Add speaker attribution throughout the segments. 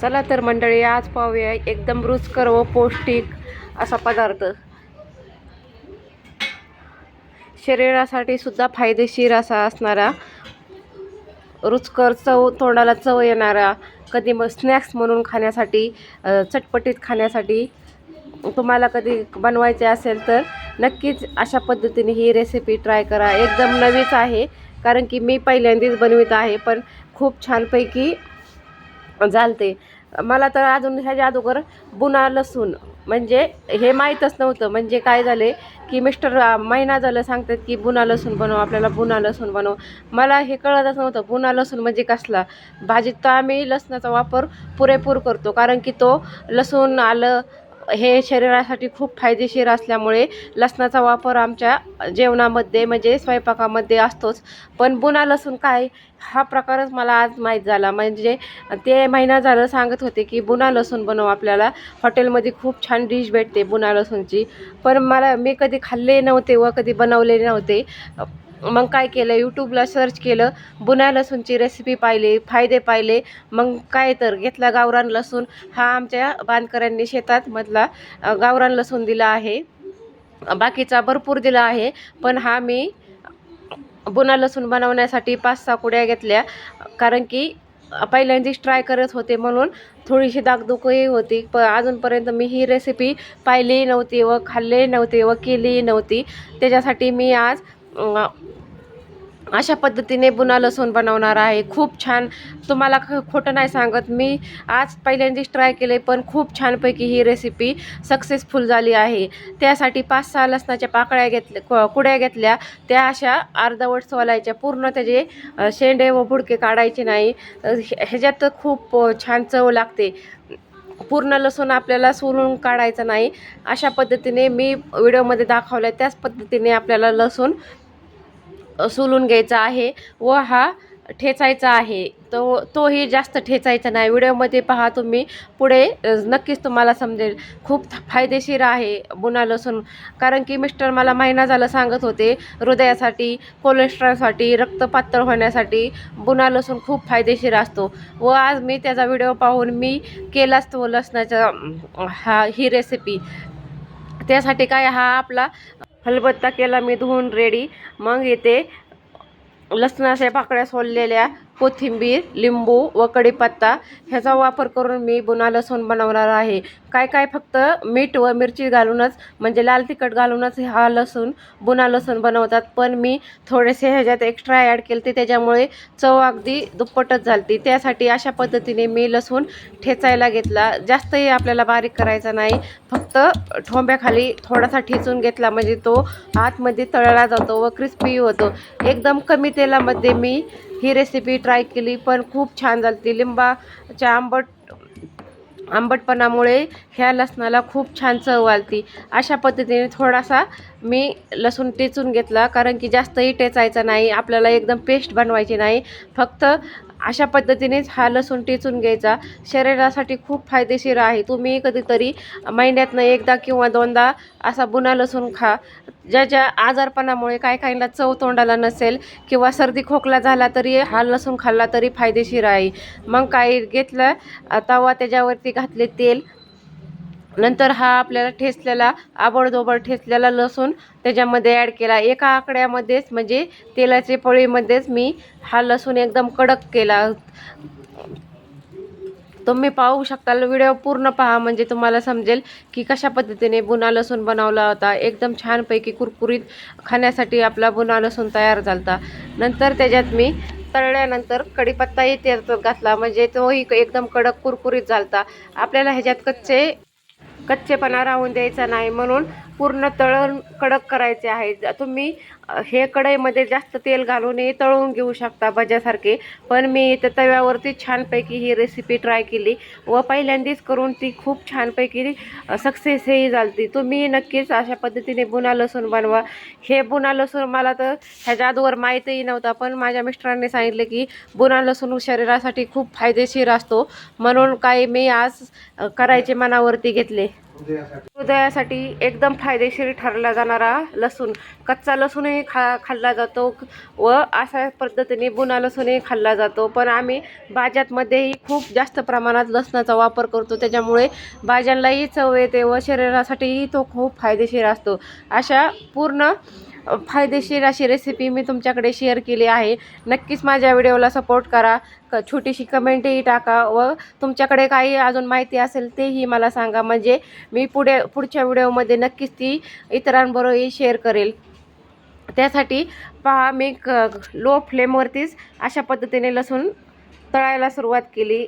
Speaker 1: चला तर मंडळी आज पाहूया एकदम रुचकर व पौष्टिक असा पदार्थ. शरीरासाठी सुद्धा फायदेशीर असा असणारा रुचकर चव तोंडाला चव येणारा कधी मग स्नॅक्स म्हणून खाण्यासाठी चटपटीत खाण्यासाठी तुम्हाला कधी बनवायचे असेल तर नक्कीच अशा पद्धतीने ही रेसिपी ट्राय करा. एकदम नवीच आहे कारण की मी पहिल्यांदाच बनवित आहे पण खूप छानपैकी चालते मला तर अजून ह्याच्या अगोदर बुना लसूण म्हणजे हे माहीतच नव्हतं. म्हणजे काय झाले की मिस्टर महिना झालं सांगतात की बुना लसूण बनव आपल्याला बुना लसूण बनव. मला हे कळतच नव्हतं. बुना लसूण म्हणजे कसला? भाजीत तर आम्ही लसणाचा वापर पुरेपूर करतो. कारण की तो लसूण आलं हे शरीरासाठी खूप फायदेशीर असल्यामुळे लसणाचा वापर आमच्या जेवणामध्ये म्हणजे स्वयंपाकामध्ये असतोच. पण बुना लसूण काय? हा प्रकारच मला आज माहीत झाला. म्हणजे ते महिना झालं सांगत होते की बुना लसूण बनव आपल्याला. हॉटेलमध्ये खूप छान डिश भेटते बुना लसूणची. पण मला मी कधी खाल्ले नव्हते व कधी बनवले नव्हते. मग काय केलं? यूट्यूबला सर्च केलं. बुना लसूणची रेसिपी पाहिली फायदे पाहिले. मग काय तर घेतला गावरान लसूण. हा आमच्या बांधकऱ्यांनी शेतात मधला गावरान लसूण दिला आहे. बाकीचा भरपूर दिला आहे. पण हा मी बुना लसूण बनवण्यासाठी पाच सहा कुड्या घेतल्या. कारण की पहिल्यांदाच ट्राय करत होते म्हणून थोडीशी दागदुखही होती. प अजूनपर्यंत मी ही रेसिपी पाहिली नव्हती व खाल्ली नव्हती व केली नव्हती. त्याच्यासाठी मी आज अशा पद्धतीने बुना लसूण बनवणार आहे. खूप छान. तुम्हाला ख खोटं नाही सांगत मी. आज पहिल्यांदाच ट्राय केले पण खूप छानपैकी ही रेसिपी सक्सेसफुल झाली आहे. त्यासाठी पाच सहा लसणाच्या पाकळ्या घेतल्या कुड्या घेतल्या. त्या अशा अर्धवट सोलायच्या. पूर्ण त्याचे शेंडे व बुडके काढायचे नाही. ह्याच्यात खूप छान चव लागते. पूर्ण लसूण आपल्याला सोलून काढायचं नाही. अशा पद्धतीने मी व्हिडिओमध्ये दाखवलं त्याच पद्धतीने आपल्याला लसूण सोलून घ्यायचा आहे व हा ठेचायचा आहे. तो तोही जास्त ठेचायचा नाही. व्हिडिओमध्ये पहा तुम्ही पुढे नक्कीच तुम्हाला समजेल. खूप फायदेशीर आहे बुना लसूण. कारण की मिस्टर मला महिना झाला सांगत होते हृदयासाठी कोलेस्ट्रॉलसाठी रक्त पातळ होण्यासाठी बुना लसूण खूप फायदेशीर असतो. व आज मी त्याचा व्हिडिओ पाहून मी केलाच तो लसणाचा हा ही रेसिपी त्यासाठी काय हा आपला खलबत्ता केला मी धुवून रेडी मग येते लसणाच्या पाकळ्या सोललेल्या कोथिंबीर लिंबू व कढीपत्ता ह्याचा वापर करून मी बुना लसूण बनवणार आहे. काय काय फक्त मीठ व मिरची घालूनच म्हणजे लाल तिखट घालूनच हा लसूण बुना लसूण बनवतात. पण मी थोडेसे ह्याच्यात एक्स्ट्रा ॲड केले ते त्याच्यामुळे चव अगदी दुप्पटच झालती. त्यासाठी अशा पद्धतीने मी लसूण ठेचायला घेतला. जास्तही आपल्याला बारीक करायचा नाही. फक्त ठोंब्याखाली थोडासा ठेचून घेतला म्हणजे तो आतमध्ये तळला जातो व क्रिस्पी होतो. एकदम कमी तेलामध्ये मी ही रेसिपी ट्राय केली पण खूप छान झाली. लिंबाच्या आंबट आंबटपणामुळे ह्या लसणाला खूप छान चव आलती. अशा पद्धतीने थोडासा मी लसूण टेचून घेतला कारण की जास्तही टेचायचा नाही आपल्याला एकदम पेस्ट बनवायची नाही. फक्त अशा पद्धतीनेच हा लसूण टेचून घ्यायचा. शरीरासाठी खूप फायदेशीर आहे. तुम्ही कधीतरी महिन्यातनं एकदा किंवा दोनदा असा बुना लसूण खा. ज्या ज्या आजारपणामुळे काय काहींना चव तोंडाला नसेल किंवा सर्दी खोकला झाला तरी हा लसूण खाल्ला तरी फायदेशीर आहे. मग काय घेतलं तवा त्याच्यावरती घातले तेल नंतर हा आपल्याला ठेचलेला आबडधोबड ठेचलेला लसूण त्याच्यामध्ये ॲड केला. एका आकड्यामध्येच म्हणजे तेलाचे पळीमध्येच मी हा लसूण एकदम कडक केला. तुम्ही पाहू शकता व्हिडिओ पूर्ण पहा म्हणजे तुम्हाला समजेल की कशा पद्धतीने बुना लसूण बनवला होता. एकदम छानपैकी कुरकुरीत खाण्यासाठी आपला बुना लसूण तयार झाला नंतर त्याच्यात मी तळल्यानंतर कढीपत्ताही त्यात घातला म्हणजे तोही एकदम कडक कुरकुरीत झाला आपल्याला ह्याच्यात कच्चे कच्चेपणा राहून द्यायचा नाही म्हणून पूर्ण तळण कडक करायचे आहे. तुम्ही हे कढईमध्ये जास्त तेल घालूनही तळून घेऊ शकता भज्यासारखे. पण मी इथं तव्यावरती छानपैकी ही रेसिपी ट्राय केली व पहिल्यांदाच करून ती खूप छानपैकी सक्सेसही झाली तुम्ही नक्कीच अशा पद्धतीने बुना लसूण बनवा. हे बुना लसूण मला तर ह्याच्या अगोदर माहीतही नव्हता पण माझ्या मिस्टरांनी सांगितले की बुना लसूण शरीरासाठी खूप फायदेशीर असतो. म्हणून काही मी आज करायचे मनावरती घेतले. हृदयासाठी. एकदम फायदेशीर ठरला जाणारा लसूण. कच्चा लसूणही खा खाल्ला जातो व अशा पद्धतीने बुना लसूणही खाल्ला जातो. पण आम्ही भाज्यांमध्येही खूप जास्त प्रमाणात लसणाचा वापर करतो. त्याच्यामुळे भाज्यांलाही चव येते व शरीरासाठीही तो खूप फायदेशीर असतो. अशा पूर्ण फायदेशीर अशी रेसिपी मी तुमच्याकडे शेअर केली आहे. नक्कीच माझ्या व्हिडिओला सपोर्ट करा. क छोटीशी कमेंटही टाका व तुमच्याकडे काही अजून माहिती असेल तेही मला सांगा. म्हणजे मी पुढे पुढच्या व्हिडिओमध्ये नक्कीच ती इतरांबरोबरही शेअर करेल. त्यासाठी पहा मी क लो फ्लेमवरतीच अशा पद्धतीने लसूण तळायला सुरुवात केली.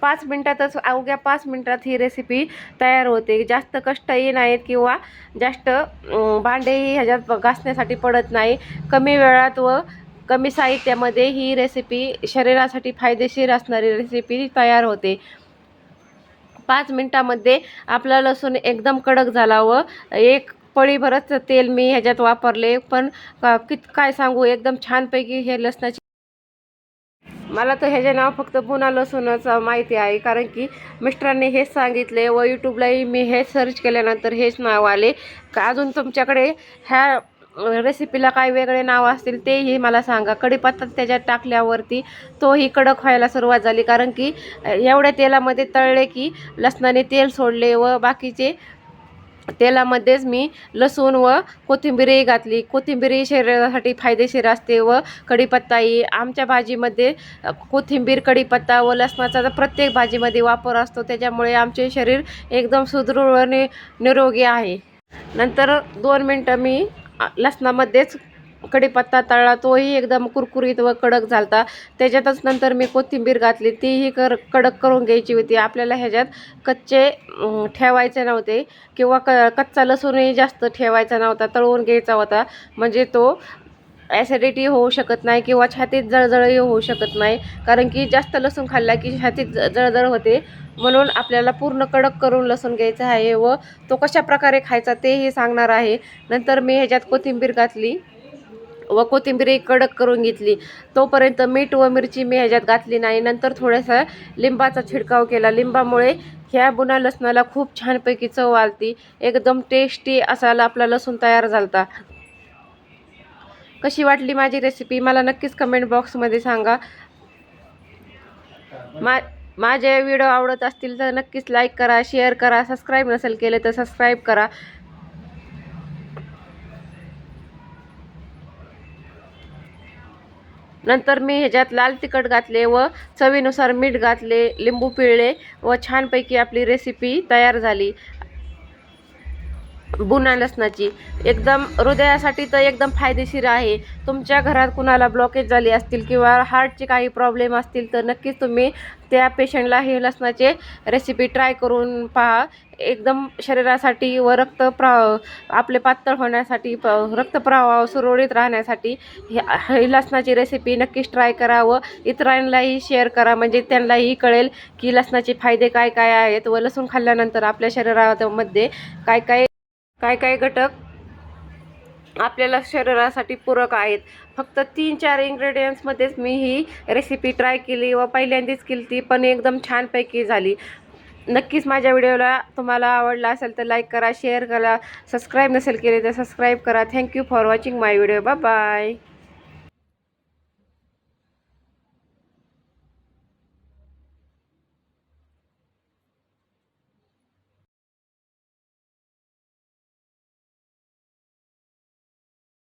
Speaker 1: पाच मिनटातच अवघ्या पाच मिनटात ही रेसिपी तयार होते. जास्त कष्टही नाहीत किंवा जास्त भांडेही ह्याच्यात घासण्यासाठी पडत नाही. कमी वेळात व कमी साहित्यामध्ये ही रेसिपी शरीरासाठी फायदेशीर असणारी रेसिपी तयार होते. पाच मिनटामध्ये आपला लसूण एकदम कडक झाला व एक पळीभरच तेल मी ह्याच्यात वापरले. पण का- कित काय सांगू? एकदम छानपैकी हे लसणाची मला तर ह्याचे नाव फक्त बुना लसूणच माहिती आहे कारण की मिस्टरांनी हेच सांगितले व यूट्यूबलाही मी हे सर्च केल्यानंतर हेच नाव आले. का अजून तुमच्याकडे ह्या रेसिपीला काय वेगळे नाव असतील तेही मला सांगा. कढीपत्ता त्याच्यात टाकल्यावरती तोही कडक व्हायला सुरुवात झाली कारण की एवढ्या तेलामध्ये तळले की लसणाने तेल सोडले व बाकीचे तेलामध्येच मी लसूण व कोथिंबीरही घातली. कोथिंबीरही शरीरासाठी फायदेशीर असते व कढीपत्ताही आमच्या भाजीमध्ये कोथिंबीर कढीपत्ता व लसणाचा तर प्रत्येक भाजीमध्ये वापर असतो. त्याच्यामुळे आमचे शरीर एकदम सुदृढ व नि निरोगी आहे. नंतर दोन मिनटं मी लसणामध्येच कढीपत्ता तळला तोही एकदम कुरकुरीत व कडक झालता. त्याच्यातच नंतर मी कोथिंबीर घातली तीही कर कडक करून घ्यायची होती. आपल्याला ह्याच्यात कच्चे ठेवायचे नव्हते किंवा क कच्चा लसूणही जास्त ठेवायचा नव्हता तळवून घ्यायचा होता. म्हणजे तो ॲसिडिटी होऊ शकत नाही किंवा छातीत जळजळही होऊ शकत नाही. कारण की जास्त लसूण खाल्ला की छातीत जळजळ होते. म्हणून आपल्याला पूर्ण कडक करून लसूण घ्यायचा आहे व तो कशा प्रकारे खायचा तेही सांगणार आहे. नंतर मी ह्याच्यात कोथिंबीर घातली. व कोथिंबीर कडक करून घेतली. तोपर्यंत मीठ व मिरची मी ह्याच्यात घातली नाही. नंतर थोडासा लिंबाचा छिडकाव केला. लिंबामुळे ह्या बुना लसणाला खूप छानपैकी चव आलती. एकदम टेस्टी असायला आपला लसूण तयार झालता. कशी वाटली माझी रेसिपी मला नक्कीच कमेंट बॉक्समध्ये सांगा. मा माझे व्हिडिओ आवडत असतील तर नक्कीच लाईक करा शेअर करा. सबस्क्राईब नसेल केले तर सबस्क्राईब करा. नंतर मी ह्याच्यात लाल तिखट घातले व चवीनुसार मीठ घातले लिंबू पिळले व छानपैकी आपली रेसिपी तयार झाली. बुना लसणाची. एकदम हृदयासाठी तर एकदम फायदेशीर आहे. तुमच्या घरात कुणाला ब्लॉकेज झाली असतील किंवा हार्टचे काही प्रॉब्लेम असतील तर नक्कीच तुम्ही त्या पेशंटला हे लसणाचे रेसिपी ट्राय करून पहा. एकदम शरीरासाठी व रक्त प्र आपले पातळ होण्यासाठी प रक्तप्रवाह सुरळीत राहण्यासाठी हे ही लसणाची रेसिपी नक्कीच ट्राय करा व इतरांनाही शेअर करा. म्हणजे त्यांनाही कळेल की लसणाचे फायदे काय काय आहेत व लसूण खाल्ल्यानंतर आपल्या शरीरामध्ये काय काय काय काय घटक आपल्याला शरीरासाठी पूरक आहेत. फक्त तीन चार इंग्रेडियंट्समध्येच मी ही रेसिपी ट्राय केली व पहिल्यांदाच केली ती पण एकदम छानपैकी झाली. नक्कीच माझ्या व्हिडिओला तुम्हाला आवडला असेल तर लाईक करा शेअर करा सबस्क्राईब नसेल केले तर सबस्क्राईब करा. Thank you for watching my video bye bye